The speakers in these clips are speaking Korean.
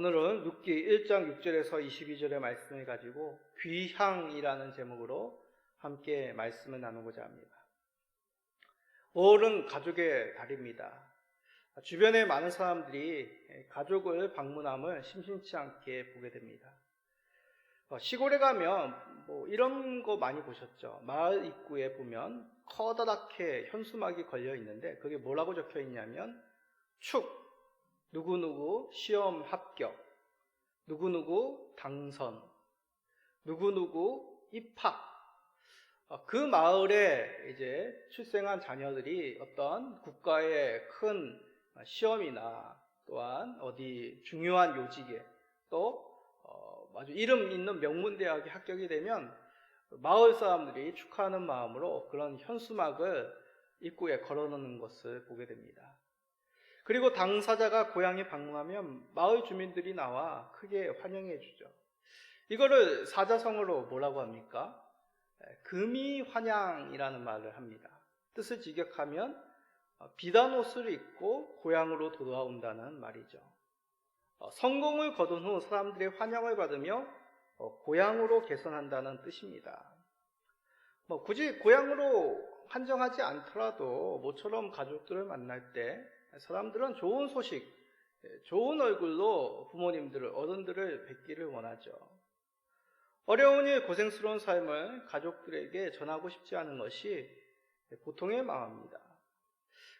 오늘은 룻기 1장 6절에서 22절의 말씀을 가지고 귀향이라는 제목으로 함께 말씀을 나누고자 합니다. 5월은 가족의 달입니다. 주변에 많은 사람들이 가족을 방문함을 심심치 않게 보게 됩니다. 어, 시골에 가면 뭐 이런 거 많이 보셨죠? 마을 입구에 보면 커다랗게 현수막이 걸려 있는데 그게 뭐라고 적혀 있냐면 축, 누구누구 시험 합격, 누구누구 당선, 누구누구 입학. 어, 그 마을에 이제 출생한 자녀들이 어떤 국가의 큰 시험이나 또한 어디 중요한 요직에 또 어, 아주 이름 있는 명문 대학에 합격이 되면 마을 사람들이 축하하는 마음으로 그런 현수막을 입구에 걸어놓는 것을 보게 됩니다. 그리고 당사자가 고향에 방문하면 마을 주민들이 나와 크게 환영해 주죠. 이거를 사자성어로 뭐라고 합니까? 금이 환양이라는 말을 합니다. 뜻을 직역하면 비단 옷을 입고 고향으로 돌아온다는 말이죠. 어, 성공을 거둔 후 사람들의 환영을 받으며 어, 고향으로 개선한다는 뜻입니다. 뭐 굳이 고향으로 한정하지 않더라도 모처럼 가족들을 만날 때 사람들은 좋은 소식, 예, 좋은 얼굴로 부모님들을, 어른들을 뵙기를 원하죠. 어려운 일, 고생스러운 삶을 가족들에게 전하고 싶지 않은 것이 보통의 마음입니다.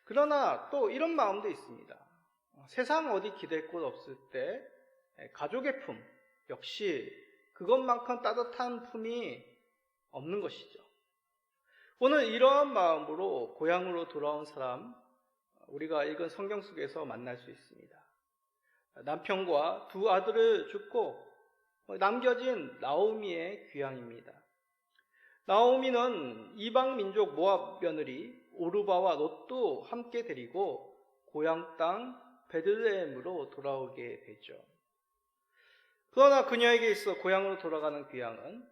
그러나 또 이런 마음도 있습니다. 세상 어디 기댈 곳 없을 때 가족의 품 역시 그것만큼 따뜻한 품이 없는 것이죠. 오늘 이러한 마음으로 고향으로 돌아온 사람 우리가 읽은 성경 속에서 만날 수 있습니다. 남편과 두 아들을 죽고 남겨진 나오미의 귀향입니다. 나오미는 이방 민족 모압 며느리 오르바와 롯도 함께 데리고 고향 땅 베들레헴으로 돌아오게 되죠. 그러나 그녀에게 있어 고향으로 돌아가는 귀향은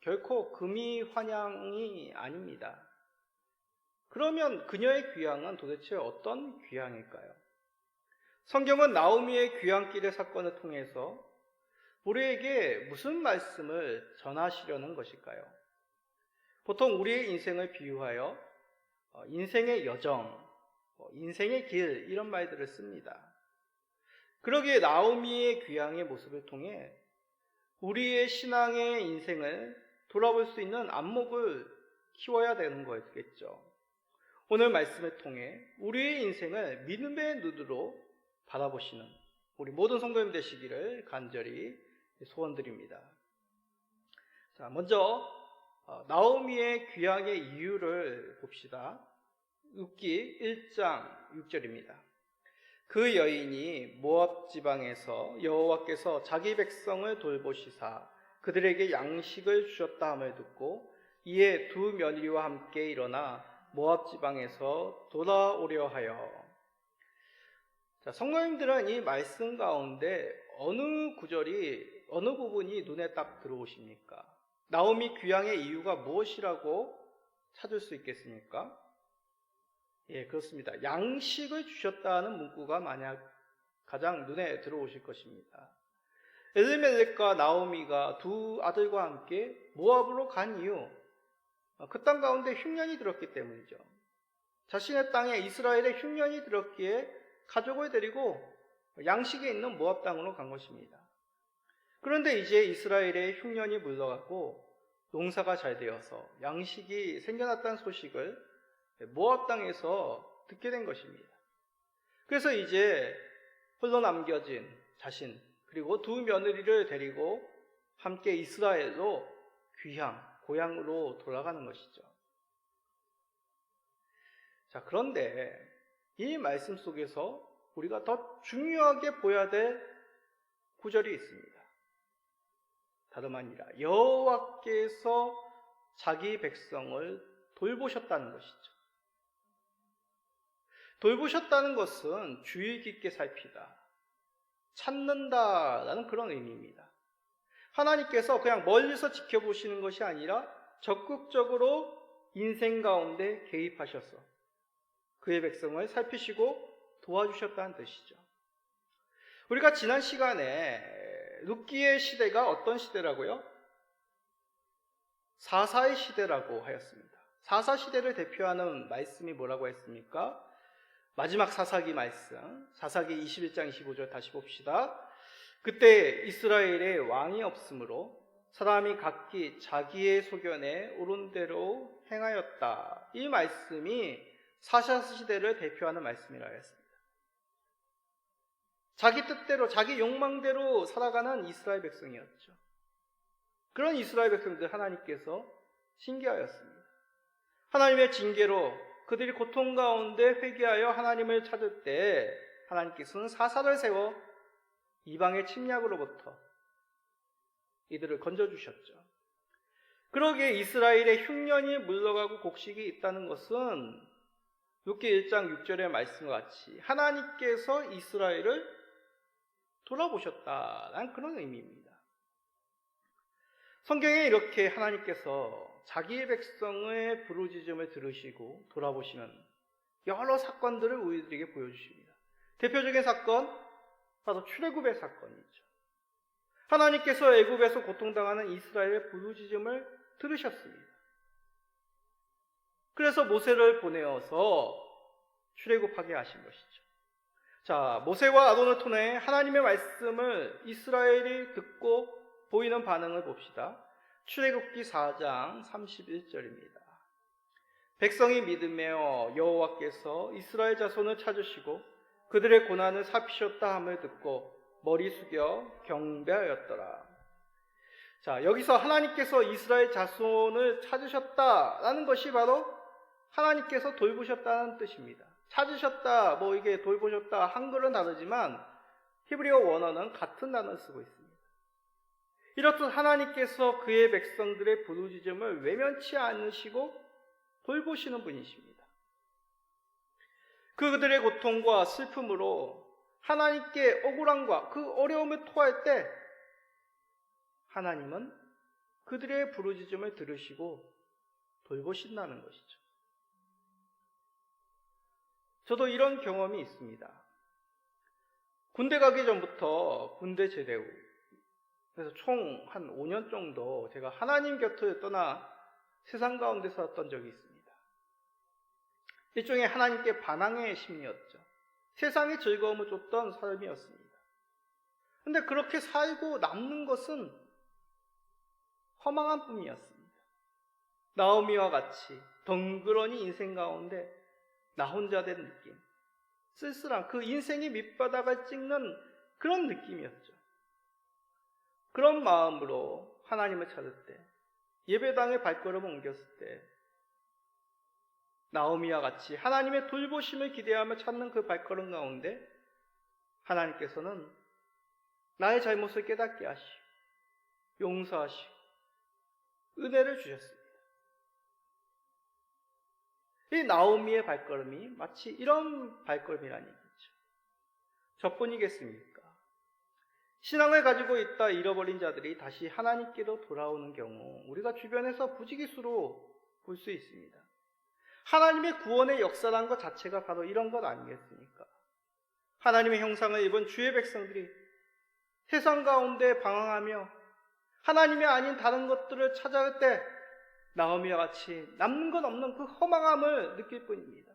결코 금이 환향이 아닙니다. 그러면 그녀의 귀향은 도대체 어떤 귀향일까요? 성경은 나오미의 귀향길의 사건을 통해서 우리에게 무슨 말씀을 전하시려는 것일까요? 보통 우리의 인생을 비유하여 어, 인생의 여정, 어, 인생의 길 이런 말들을 씁니다. 그러기에 나오미의 귀향의 모습을 통해 우리의 신앙의 인생을 돌아볼 수 있는 안목을 키워야 되는 거겠죠. 오늘 말씀을 통해 우리의 인생을 믿음의 눈으로 바라보시는 우리 모든 성도님 되시기를 간절히 소원드립니다. 자, 먼저 어, 나오미의 귀향의 이유를 봅시다. 웃기 1장 6절입니다. 그 여인이 모압 지방에서 여호와께서 자기 백성을 돌보시사 그들에게 양식을 주셨다 함을 듣고 이에 두 며느리와 함께 일어나 모압 지방에서 돌아오려 하여 자, 성도님들은 이 말씀 가운데 어느 구절이 어느 부분이 눈에 딱 들어오십니까? 나오미 귀향의 이유가 무엇이라고 찾을 수 있겠습니까? 예, 그렇습니다. 양식을 주셨다는 문구가 만약 가장 눈에 들어오실 것입니다. 엘리멜렉과 나오미가 두 아들과 함께 모압으로 간 이유, 그 땅 가운데 흉년이 들었기 때문이죠. 자신의 땅에 이스라엘의 흉년이 들었기에 가족을 데리고 양식에 있는 모압 땅으로 간 것입니다. 그런데 이제 이스라엘의 흉년이 물러가고 농사가 잘 되어서 양식이 생겨났다는 소식을 모압 땅에서 듣게 된 것입니다. 그래서 이제 홀로 남겨진 자신 그리고 두 며느리를 데리고 함께 이스라엘로 귀향, 고향으로 돌아가는 것이죠. 자, 그런데 이 말씀 속에서 우리가 더 중요하게 보여야 될 구절이 있습니다. 다름 아니라 여호와께서 자기 백성을 돌보셨다는 것이죠. 돌보셨다는 것은 주의 깊게 살피다, 찾는다라는 그런 의미입니다. 하나님께서 그냥 멀리서 지켜보시는 것이 아니라 적극적으로 인생 가운데 개입하셔서 그의 백성을 살피시고 도와주셨다는 뜻이죠. 우리가 지난 시간에 룻기의 시대가 어떤 시대라고요? 사사의 시대라고 하였습니다. 사사 시대를 대표하는 말씀이 뭐라고 했습니까? 마지막 사사기 말씀, 사사기 21장 25절 다시 봅시다. 그때 이스라엘에 왕이 없으므로 사람이 각기 자기의 소견에 옳은 대로 행하였다. 이 말씀이 사사 시대를 대표하는 말씀이라 했습니다. 자기 뜻대로, 자기 욕망대로 살아가는 이스라엘 백성이었죠. 그런 이스라엘 백성들 하나님께서 신기하였습니다. 하나님의 징계로 그들이 고통 가운데 회개하여 하나님을 찾을 때 하나님께서는 사사를 세워 이방의 침략으로부터 이들을 건져주셨죠. 그러기에 이스라엘의 흉년이 물러가고 곡식이 있다는 것은 룻기 1장 6절의 말씀과 같이 하나님께서 이스라엘을 돌아보셨다라는 그런 의미입니다. 성경에 이렇게 하나님께서 자기의 백성의 부르짖음을 들으시고 돌아보시는 여러 사건들을 우리들에게 보여주십니다. 대표적인 사건 바로 출애굽의 사건이죠. 하나님께서 애굽에서 고통당하는 이스라엘의 부르짖음을 들으셨습니다. 그래서 모세를 보내어서 출애굽하게 하신 것이죠. 자, 모세와 아론을 통해 하나님의 말씀을 이스라엘이 듣고 보이는 반응을 봅시다. 출애굽기 4장 31절입니다. 백성이 믿으며 여호와께서 이스라엘 자손을 찾으시고 그들의 고난을 사피셨다 함을 듣고 머리 숙여 경배하였더라. 자, 여기서 하나님께서 이스라엘 자손을 찾으셨다라는 것이 바로 하나님께서 돌보셨다는 뜻입니다. 찾으셨다, 뭐 이게 돌보셨다, 한글은 다르지만 히브리어 원어는 같은 단어를 쓰고 있습니다. 이렇듯 하나님께서 그의 백성들의 부르짖음을 외면치 않으시고 돌보시는 분이십니다. 그들의 고통과 슬픔으로 하나님께 억울함과 그 어려움을 토할 때 하나님은 그들의 부르짖음을 들으시고 돌보신다는 것이죠. 저도 이런 경험이 있습니다. 군대 가기 전부터 군대 제대 후 그래서 총 한 5년 정도 제가 하나님 곁을 떠나 세상 가운데 살았던 적이 있습니다. 일종의 하나님께 반항의 심리였죠. 세상의 즐거움을 줬던 삶이었습니다. 근데 그렇게 살고 남는 것은 허망한 뿐이었습니다. 나오미와 같이 덩그러니 인생 가운데 나 혼자 된 느낌. 쓸쓸한 그 인생의 밑바닥을 찍는 그런 느낌이었죠. 그런 마음으로 하나님을 찾을 때, 예배당에 발걸음을 옮겼을 때, 나오미와 같이 하나님의 돌보심을 기대하며 찾는 그 발걸음 가운데 하나님께서는 나의 잘못을 깨닫게 하시고 용서하시고 은혜를 주셨습니다. 이 나오미의 발걸음이 마치 이런 발걸음이라는 얘기죠. 저뿐이겠습니까? 신앙을 가지고 있다 잃어버린 자들이 다시 하나님께로 돌아오는 경우 우리가 주변에서 부지기수로 볼 수 있습니다. 하나님의 구원의 역사란 것 자체가 바로 이런 것 아니겠습니까? 하나님의 형상을 입은 주의 백성들이 세상 가운데 방황하며 하나님이 아닌 다른 것들을 찾아갈 때 나오미와 같이 남는 것 없는 그 허망함을 느낄 뿐입니다.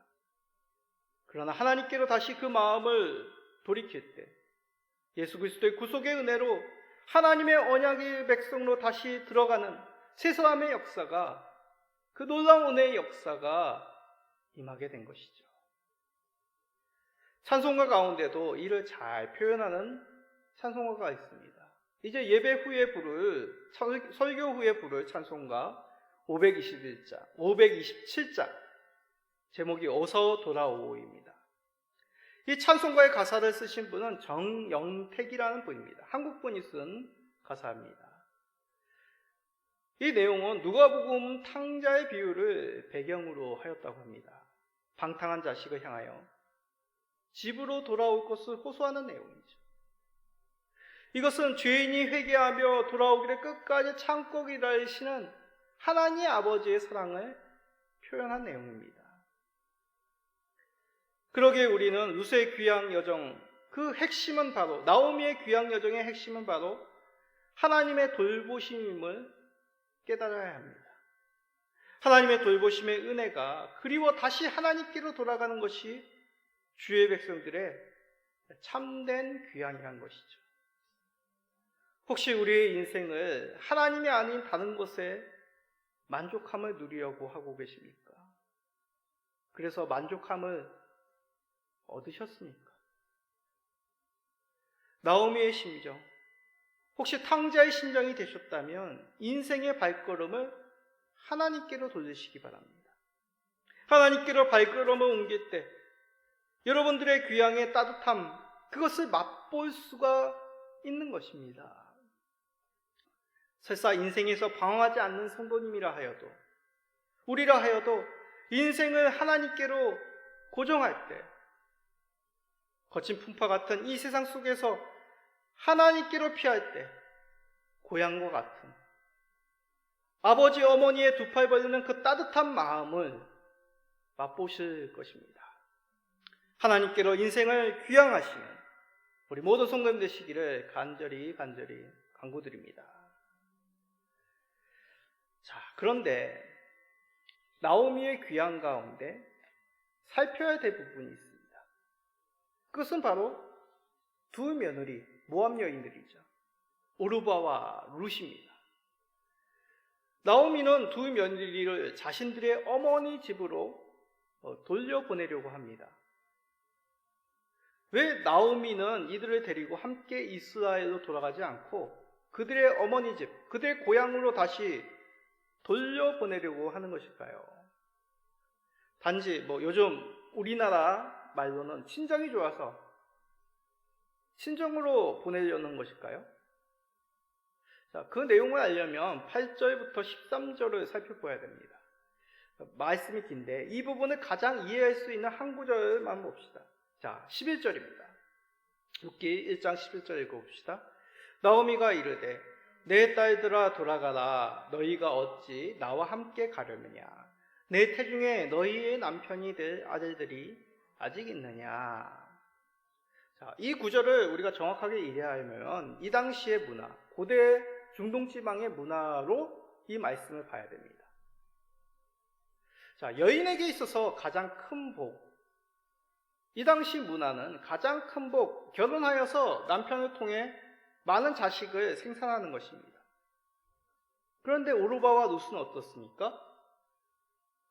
그러나 하나님께로 다시 그 마음을 돌이킬 때 예수 그리스도의 구속의 은혜로 하나님의 언약의 백성으로 다시 들어가는 새 사람의 역사가 그 놀라운 은혜의 역사가 임하게 된 것이죠. 찬송가 가운데도 이를 잘 표현하는 찬송가가 있습니다. 이제 예배 후에 부를 설교 후에 부를 찬송가 521장, 527장 제목이 어서 돌아오입니다. 이 찬송가의 가사를 쓰신 분은 정영택이라는 분입니다. 한국 분이 쓴 가사입니다. 이 내용은 누가복음 탕자의 비유를 배경으로 하였다고 합니다. 방탕한 자식을 향하여 집으로 돌아올 것을 호소하는 내용이죠. 이것은 죄인이 회개하며 돌아오기를 끝까지 참고 기다리시는 하나님 아버지의 사랑을 표현한 내용입니다. 그러기에 우리는 루스의 귀양 여정 그 핵심은 바로 나오미의 귀양 여정의 핵심은 바로 하나님의 돌보심임을 깨달아야 합니다. 하나님의 돌보심의 은혜가 그리워 다시 하나님께로 돌아가는 것이 주의 백성들의 참된 귀양이란 것이죠. 혹시 우리의 인생을 하나님이 아닌 다른 것에 만족함을 누리려고 하고 계십니까? 그래서 만족함을 얻으셨습니까? 나오미의 심정, 혹시 탕자의 심정이 되셨다면 인생의 발걸음을 하나님께로 돌리시기 바랍니다. 하나님께로 발걸음을 옮길 때 여러분들의 귀향의 따뜻함, 그것을 맛볼 수가 있는 것입니다. 설사 인생에서 방황하지 않는 성도님이라 하여도, 우리라 하여도 인생을 하나님께로 고정할 때, 거친 풍파 같은 이 세상 속에서 하나님께로 피할 때, 고향과 같은 아버지 어머니의 두 팔 벌리는 그 따뜻한 마음을 맛보실 것입니다. 하나님께로 인생을 귀향하시는 우리 모든 성도님 되시기를 간절히 간절히 강구드립니다. 자, 그런데 나오미의 귀향 가운데 살펴야 될 부분이 있습니다. 그것은 바로 두 며느리, 모함 여인들이죠. 오르바와 룻입니다. 나오미는 두 며느리를 자신들의 어머니 집으로 어, 돌려보내려고 합니다. 왜 나오미는 이들을 데리고 함께 이스라엘로 돌아가지 않고 그들의 어머니 집, 그들의 고향으로 다시 돌려보내려고 하는 것일까요? 단지 뭐 요즘 우리나라 말로는 친정이 좋아서 친정으로 보내려는 것일까요? 자, 그 내용을 알려면 8절부터 13절을 살펴봐야 됩니다. 말씀이 긴데 이 부분을 가장 이해할 수 있는 한 구절만 봅시다. 자, 11절입니다. 룻기 1장 11절 읽어봅시다. 나오미가 이르되 내 딸들아 돌아가라 너희가 어찌 나와 함께 가려느냐 내 태중에 너희의 남편이 될 아들들이 아직 있느냐 자, 이 구절을 우리가 정확하게 이해하려면 이 당시의 문화, 고대 중동 지방의 문화로 이 말씀을 봐야 됩니다. 자, 여인에게 있어서 가장 큰 복. 이 당시 문화는 가장 큰 복, 결혼하여서 남편을 통해 많은 자식을 생산하는 것입니다. 그런데 오르바와 룻은 어떻습니까?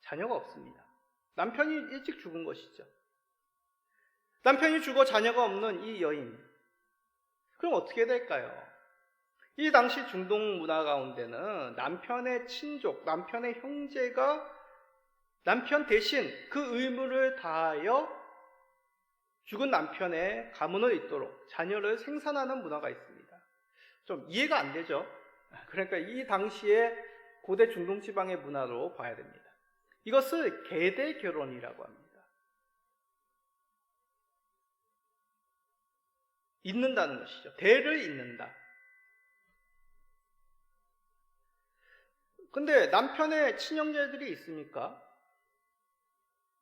자녀가 없습니다. 남편이 일찍 죽은 것이죠. 남편이 죽어 자녀가 없는 이 여인. 그럼 어떻게 될까요? 이 당시 중동 문화 가운데는 남편의 친족, 남편의 형제가 남편 대신 그 의무를 다하여 죽은 남편의 가문을 잇도록 자녀를 생산하는 문화가 있습니다. 좀 이해가 안 되죠? 그러니까 이 당시에 고대 중동 지방의 문화로 봐야 됩니다. 이것을 계대 결혼이라고 합니다. 잇는다는 것이죠. 대를 잇는다. 근데 남편의 친형제들이 있습니까?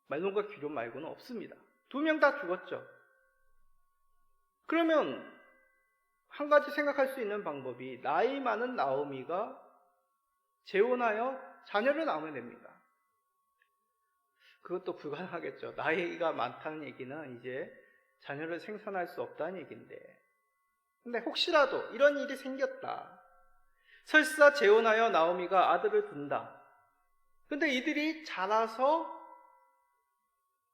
말론과 기룡 말고는 없습니다. 두 명 다 죽었죠. 그러면 한 가지 생각할 수 있는 방법이 나이 많은 나오미가 재혼하여 자녀를 낳으면 됩니다. 그것도 불가능하겠죠. 나이가 많다는 얘기는 이제 자녀를 생산할 수 없다는 얘기인데. 근데 혹시라도 이런 일이 생겼다. 설사 재혼하여 나오미가 아들을 둔다. 근데 이들이 자라서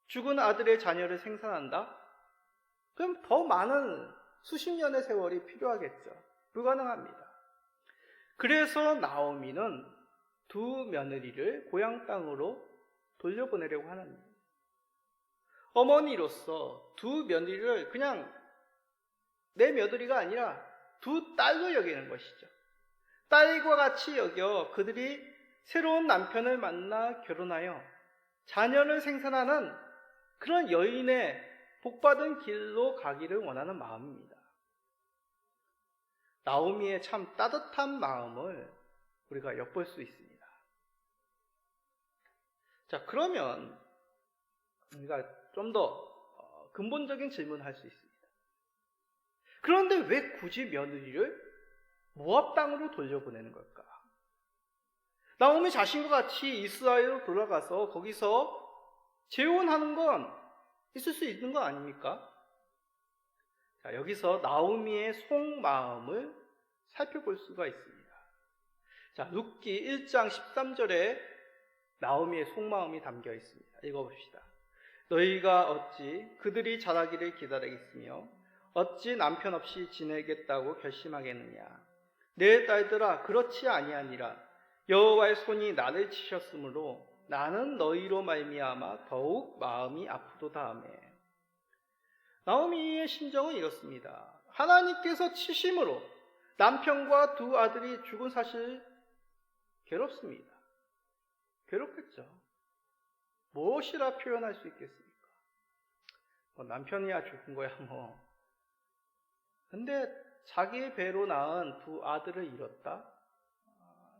죽은 아들의 자녀를 생산한다? 그럼 더 많은 수십 년의 세월이 필요하겠죠. 불가능합니다. 그래서 나오미는 두 며느리를 고향 땅으로 돌려보내려고 하는. 어머니로서 두 며느리를 그냥 내 며느리가 아니라 두 딸로 여기는 것이죠. 딸과 같이 여겨 그들이 새로운 남편을 만나 결혼하여 자녀를 생산하는 그런 여인의 복받은 길로 가기를 원하는 마음입니다. 나오미의 참 따뜻한 마음을 우리가 엿볼 수 있습니다. 자, 그러면 우리가 좀더 어, 근본적인 질문을 할 수 있습니다. 그런데 왜 굳이 며느리를 모압 땅으로 돌려보내는 걸까? 나오미 자신과 같이 이스라엘로 돌아가서 거기서 재혼하는 건 있을 수 있는 거 아닙니까? 자, 여기서 나오미의 속마음을 살펴볼 수가 있습니다. 자, 룻기 1장 13절에 나오미의 속마음이 담겨 있습니다. 읽어봅시다. 너희가 어찌 그들이 자라기를 기다리겠으며 어찌 남편 없이 지내겠다고 결심하겠느냐? 내 딸들아 그렇지 아니하니라 여호와의 손이 나를 치셨으므로 나는 너희로 말미암아 더욱 마음이 아프도다 하매 나오미의 심정은 이렇습니다. 하나님께서 치심으로 남편과 두 아들이 죽은 사실 괴롭습니다. 괴롭겠죠. 무엇이라 표현할 수 있겠습니까? 뭐 남편이야 죽은 거야 뭐. 근데 자기 배로 낳은 두 아들을 잃었다?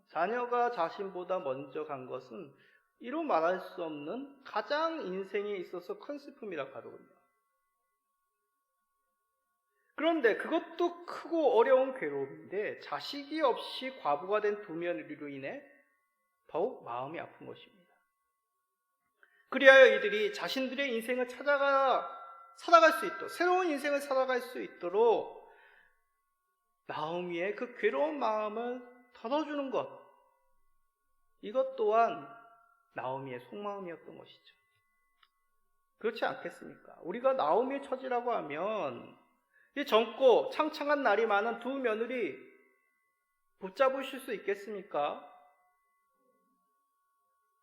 자녀가 자신보다 먼저 간 것은 이로 말할 수 없는 가장 인생에 있어서 큰 슬픔이라고 하더군요. 그런데 그것도 크고 어려운 괴로움인데 자식이 없이 과부가 된 두 며느리로 인해 더욱 마음이 아픈 것입니다. 그리하여 이들이 자신들의 인생을 찾아가 살아갈 수 있도록 새로운 인생을 살아갈 수 있도록 나오미의 그 괴로운 마음을 덜어주는 것 이것 또한 나오미의 속마음이었던 것이죠. 그렇지 않겠습니까? 우리가 나오미의 처지라고 하면 이 젊고 창창한 날이 많은 두 며느리 붙잡으실 수 있겠습니까?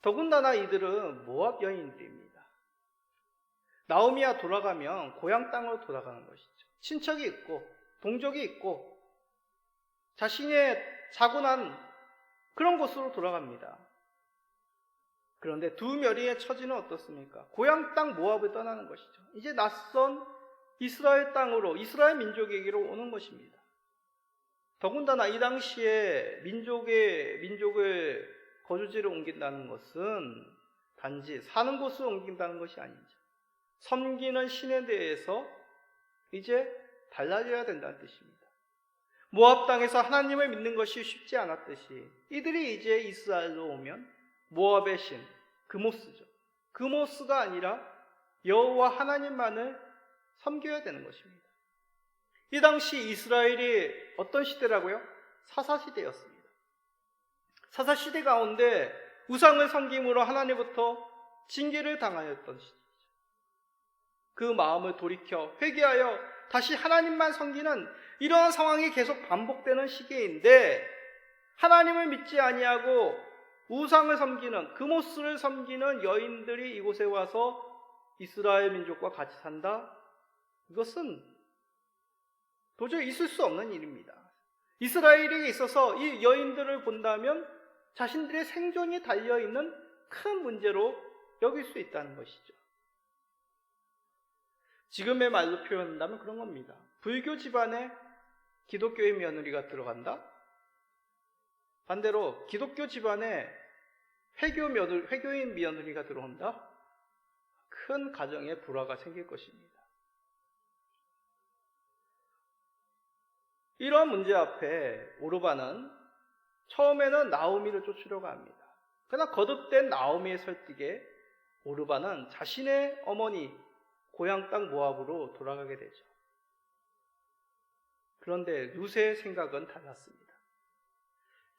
더군다나 이들은 모압 여인들입니다. 나오미야 돌아가면 고향 땅으로 돌아가는 것이죠. 친척이 있고 동족이 있고 자신의 자고 난 그런 곳으로 돌아갑니다. 그런데 두 멸의의 처지는 어떻습니까? 고향 땅 모압을 떠나는 것이죠. 이제 낯선 이스라엘 땅으로 이스라엘 민족에게로 오는 것입니다. 더군다나 이 당시에 민족의 민족을 거주지를 옮긴다는 것은 단지 사는 곳을 옮긴다는 것이 아니죠. 섬기는 신에 대해서 이제 달라져야 된다는 뜻입니다. 모압 땅에서 하나님을 믿는 것이 쉽지 않았듯이 이들이 이제 이스라엘로 오면 모압의 신 그모스죠. 그모스가 아니라 여호와 하나님만을 섬겨야 되는 것입니다. 이 당시 이스라엘이 어떤 시대라고요? 사사 시대였습니다. 사사 시대 가운데 우상을 섬김으로 하나님부터 징계를 당하였던 시대죠. 그 마음을 돌이켜 회개하여 다시 하나님만 섬기는 이러한 상황이 계속 반복되는 시기인데 하나님을 믿지 아니하고 우상을 섬기는 그모스를 섬기는 여인들이 이곳에 와서 이스라엘 민족과 같이 산다. 이것은 도저히 있을 수 없는 일입니다. 이스라엘에게 있어서 이 여인들을 본다면 자신들의 생존이 달려 있는 큰 문제로 여길 수 있다는 것이죠. 지금의 말로 표현한다면 그런 겁니다. 불교 집안에 기독교의 며느리가 들어간다? 반대로 기독교 집안에 회교 며느, 회교인 며느리가 들어온다? 큰 가정에 불화가 생길 것입니다. 이러한 문제 앞에 오르바는 처음에는 나오미를 쫓으려고 합니다. 그러나 거듭된 나오미의 설득에 오르바는 자신의 어머니 고향 땅 모압으로 돌아가게 되죠. 그런데 룻의 생각은 달랐습니다.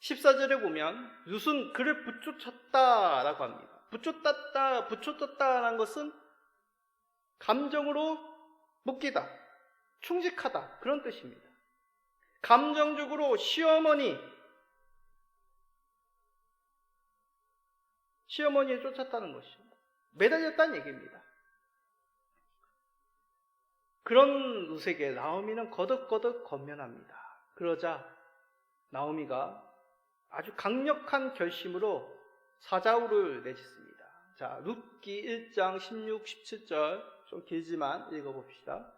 14절에 보면 룻은 그를 붙쫓았다라고 합니다. 붙쫓았다, 붙쫓았다라는 것은 감정으로 묶이다, 충직하다 그런 뜻입니다. 감정적으로 시어머니, 시어머니를 쫓았다는 것입니다. 매달렸다는 얘기입니다. 그런 룻에게 나오미는 거듭거듭 건면합니다. 그러자 나오미가 아주 강력한 결심으로 사자우를 내짓습니다. 자, 룻기 1장 16, 17절 좀 길지만 읽어봅시다.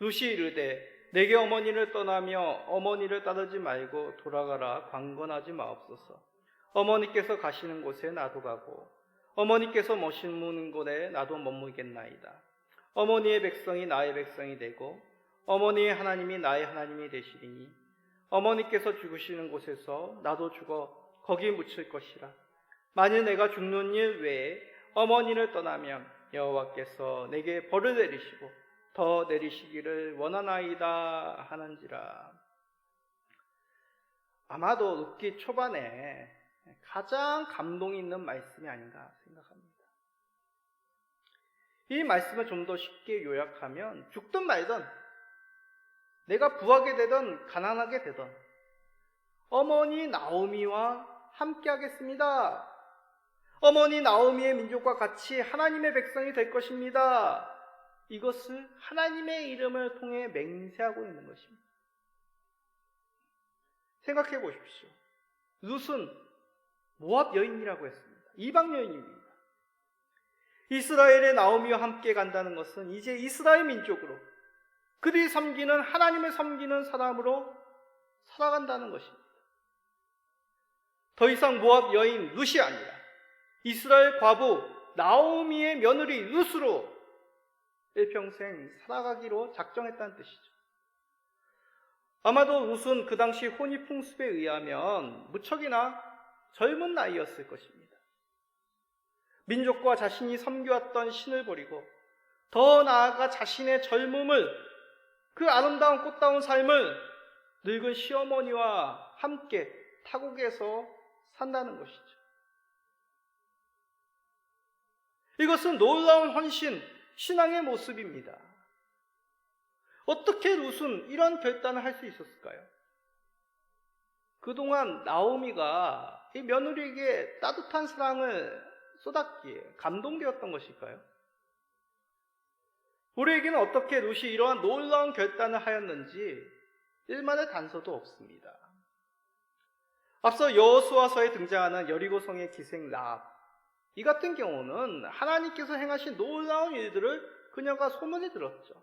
룻이 이르되 내게 어머니를 떠나며 어머니를 따르지 말고 돌아가라 광건하지 마옵소서. 어머니께서 가시는 곳에 나도 가고 어머니께서 머시는 곳에 나도 머무겠나이다. 어머니의 백성이 나의 백성이 되고 어머니의 하나님이 나의 하나님이 되시리니 어머니께서 죽으시는 곳에서 나도 죽어 거기 묻힐 것이라. 만일 내가 죽는 일 외에 어머니를 떠나면 여호와께서 내게 벌을 내리시고 더 내리시기를 원하나이다 하는지라. 아마도 룻기 초반에 가장 감동이 있는 말씀이 아닌가 생각합니다. 이 말씀을 좀 더 쉽게 요약하면 죽든 말든 내가 부하게 되든 가난하게 되든 어머니 나오미와 함께 하겠습니다. 어머니 나오미의 민족과 같이 하나님의 백성이 될 것입니다. 이것을 하나님의 이름을 통해 맹세하고 있는 것입니다. 생각해 보십시오. 룻은 모압 여인이라고 했습니다. 이방 여인입니다. 이스라엘의 나오미와 함께 간다는 것은 이제 이스라엘 민족으로 그들이 섬기는 하나님을 섬기는 사람으로 살아간다는 것입니다. 더 이상 모압 여인 룻이 아니라 이스라엘 과부 나오미의 며느리 룻으로 일평생 살아가기로 작정했다는 뜻이죠. 아마도 룻은 그 당시 혼입 풍습에 의하면 무척이나 젊은 나이였을 것입니다. 민족과 자신이 섬겨왔던 신을 버리고 더 나아가 자신의 젊음을 그 아름다운 꽃다운 삶을 늙은 시어머니와 함께 타국에서 산다는 것이죠. 이것은 놀라운 헌신, 신앙의 모습입니다. 어떻게 룻은 이런 결단을 할 수 있었을까요? 그동안 나오미가 이 며느리에게 따뜻한 사랑을 쏟았기에 감동되었던 것일까요? 우리에게는 어떻게 룻이 이러한 놀라운 결단을 하였는지 일만의 단서도 없습니다. 앞서 여호수아서에 등장하는 여리고성의 기생 랍. 이 같은 경우는 하나님께서 행하신 놀라운 일들을 그녀가 소문이 들었죠.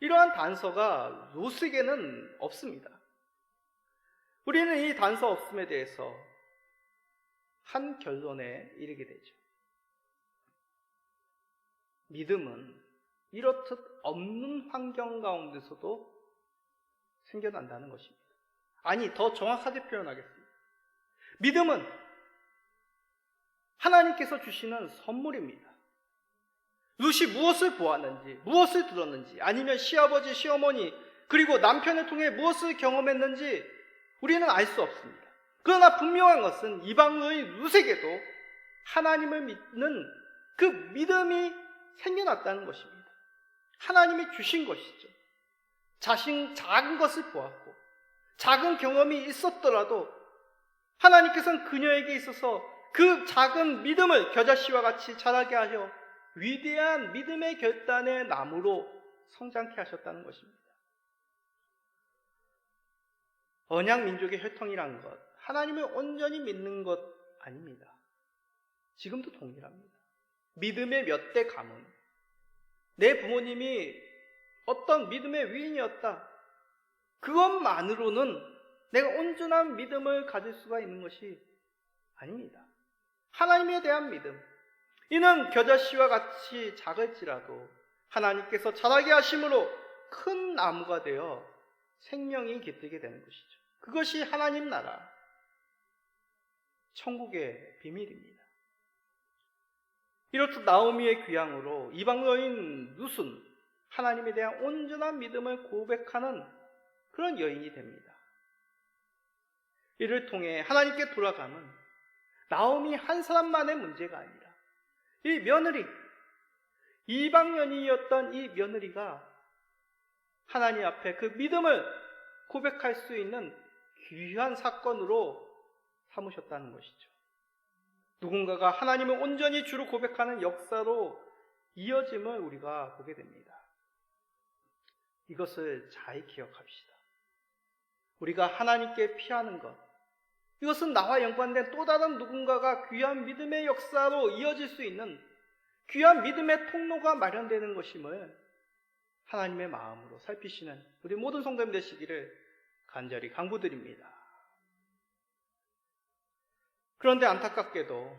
이러한 단서가 룻에게는 없습니다. 우리는 이 단서 없음에 대해서 한 결론에 이르게 되죠. 믿음은 이렇듯 없는 환경 가운데서도 생겨난다는 것입니다. 아니, 더 정확하게 표현하겠습니다. 믿음은 하나님께서 주시는 선물입니다. 룻이 무엇을 보았는지, 무엇을 들었는지, 아니면 시아버지, 시어머니, 그리고 남편을 통해 무엇을 경험했는지 우리는 알 수 없습니다. 그러나 분명한 것은 이방의 룻에게도 하나님을 믿는 그 믿음이 생겨났다는 것입니다. 하나님이 주신 것이죠. 자신 작은 것을 보았고 작은 경험이 있었더라도 하나님께서는 그녀에게 있어서 그 작은 믿음을 겨자씨와 같이 자라게 하여 위대한 믿음의 결단의 나무로 성장케 하셨다는 것입니다. 언약 민족의 혈통이란 것, 하나님을 온전히 믿는 것 아닙니다. 지금도 동일합니다. 믿음의 몇 대 가문. 내 부모님이 어떤 믿음의 위인이었다. 그것만으로는 내가 온전한 믿음을 가질 수가 있는 것이 아닙니다. 하나님에 대한 믿음. 이는 겨자씨와 같이 작을지라도 하나님께서 자라게 하심으로 큰 나무가 되어 생명이 깃들게 되는 것이죠. 그것이 하나님 나라, 천국의 비밀입니다. 이렇듯 나오미의 귀향으로 이방 여인 룻은 하나님에 대한 온전한 믿음을 고백하는 그런 여인이 됩니다. 이를 통해 하나님께 돌아가면 나오미 한 사람만의 문제가 아니라 이 며느리, 이방연이었던 이 며느리가 하나님 앞에 그 믿음을 고백할 수 있는 귀한 사건으로 삼으셨다는 것이죠. 누군가가 하나님을 온전히 주로 고백하는 역사로 이어짐을 우리가 보게 됩니다. 이것을 잘 기억합시다. 우리가 하나님께 피하는 것, 이것은 나와 연관된 또 다른 누군가가 귀한 믿음의 역사로 이어질 수 있는 귀한 믿음의 통로가 마련되는 것임을 하나님의 마음으로 살피시는 우리 모든 성도님 되시기를 간절히 강구드립니다. 그런데 안타깝게도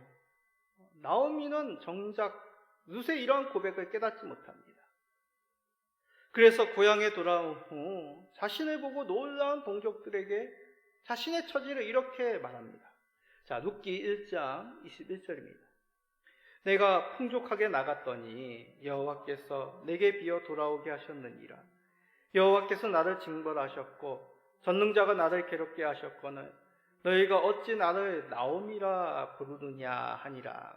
나오미는 정작 룻의 이러한 고백을 깨닫지 못합니다. 그래서 고향에 돌아온 후 자신을 보고 놀라운 동족들에게 자신의 처지를 이렇게 말합니다. 자, 룻기 1장 21절입니다. 내가 풍족하게 나갔더니 여호와께서 내게 비어 돌아오게 하셨느니라. 여호와께서 나를 징벌하셨고 전능자가 나를 괴롭게 하셨거늘 너희가 어찌 나를 나옴이라 부르느냐 하니라.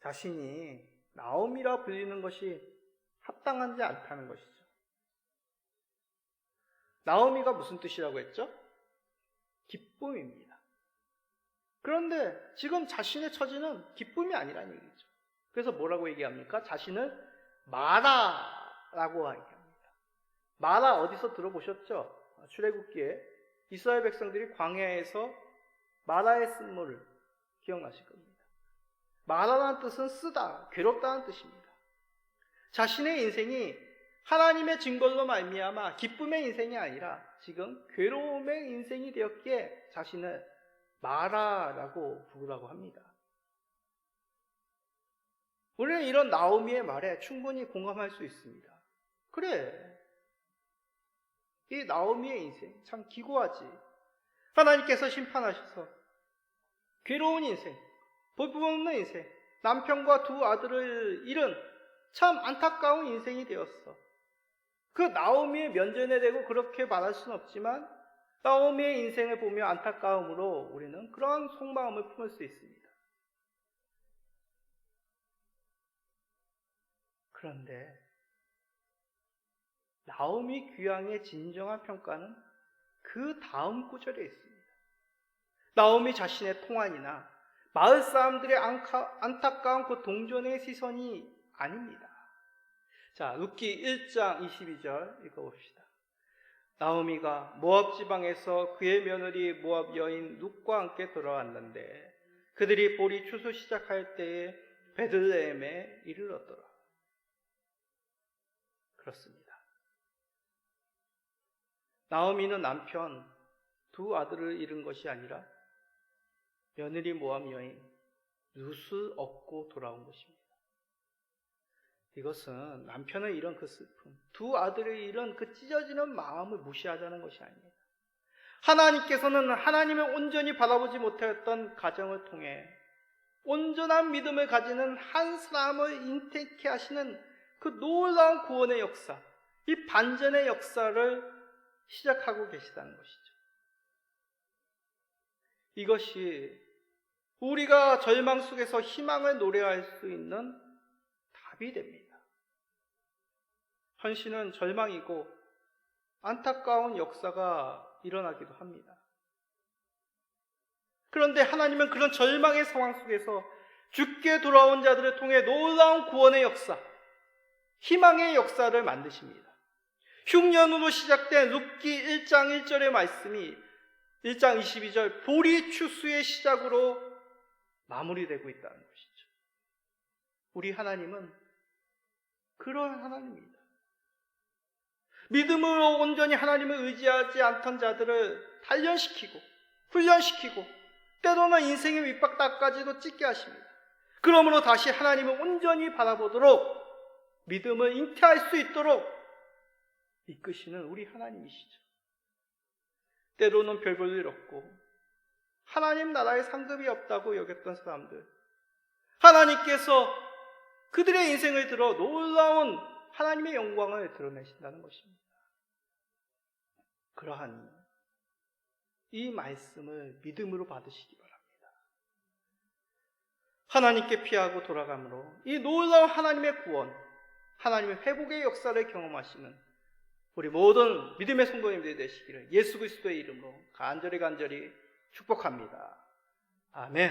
자신이 나옴이라 불리는 것이 합당하지 않다는 것이죠. 나오미가 무슨 뜻이라고 했죠? 기쁨입니다. 그런데 지금 자신의 처지는 기쁨이 아니라는 얘기죠. 그래서 뭐라고 얘기합니까? 자신을 마라라고 얘기합니다. 마라 어디서 들어보셨죠? 출애굽기에 이스라엘 백성들이 광야에서 마라의 쓴물을 기억나실 겁니다. 마라라는 뜻은 쓰다, 괴롭다는 뜻입니다. 자신의 인생이 하나님의 증거로 말미암아 기쁨의 인생이 아니라 지금 괴로움의 인생이 되었기에 자신을 마라라고 부르라고 합니다. 우리는 이런 나오미의 말에 충분히 공감할 수 있습니다. 그래. 이 나오미의 인생 참 기고하지. 하나님께서 심판하셔서 괴로운 인생, 볼품없는 인생, 남편과 두 아들을 잃은 참 안타까운 인생이 되었어. 그 나오미의 면전에 대고 그렇게 말할 수는 없지만 나오미의 인생을 보며 안타까움으로 우리는 그러한 속마음을 품을 수 있습니다. 그런데 나오미 귀향의 진정한 평가는 그 다음 구절에 있습니다. 나오미 자신의 통환이나 마을 사람들의 안타까운 그 동전의 시선이 아닙니다. 자, 룻기 1장 22절 읽어봅시다. 나오미가 모압 지방에서 그의 며느리 모압 여인 룻과 함께 돌아왔는데 그들이 보리 추수 시작할 때에 베들레헴에 이르렀더라. 그렇습니다. 나오미는 남편 두 아들을 잃은 것이 아니라 며느리 모함 여인 룻을 얻고 돌아온 것입니다. 이것은 남편을 잃은 그 슬픔, 두 아들을 잃은 그 찢어지는 마음을 무시하자는 것이 아닙니다. 하나님께서는 하나님을 온전히 바라보지 못했던 가정을 통해 온전한 믿음을 가지는 한 사람을 인택해 하시는 그 놀라운 구원의 역사, 이 반전의 역사를 시작하고 계시다는 것이죠. 이것이 우리가 절망 속에서 희망을 노래할 수 있는 답이 됩니다. 현실은 절망이고 안타까운 역사가 일어나기도 합니다. 그런데 하나님은 그런 절망의 상황 속에서 죽게 돌아온 자들을 통해 놀라운 구원의 역사, 희망의 역사를 만드십니다. 흉년으로 시작된 룻기 1장 1절의 말씀이 1장 22절 보리 추수의 시작으로 마무리되고 있다는 것이죠. 우리 하나님은 그러한 하나님입니다. 믿음으로 온전히 하나님을 의지하지 않던 자들을 단련시키고 훈련시키고 때로는 인생의 윗박다까지도 찍게 하십니다. 그러므로 다시 하나님을 온전히 바라보도록 믿음을 잉태할 수 있도록 이끄시는 우리 하나님이시죠. 때로는 별 볼 일 없고 하나님 나라에 상급이 없다고 여겼던 사람들 하나님께서 그들의 인생을 들어 놀라운 하나님의 영광을 드러내신다는 것입니다. 그러한 이 말씀을 믿음으로 받으시기 바랍니다. 하나님께 피하고 돌아감으로 이 놀라운 하나님의 구원, 하나님의 회복의 역사를 경험하시는 우리 모든 믿음의 성도님들이 되시기를 예수 그리스도의 이름으로 간절히 간절히 축복합니다. 아멘.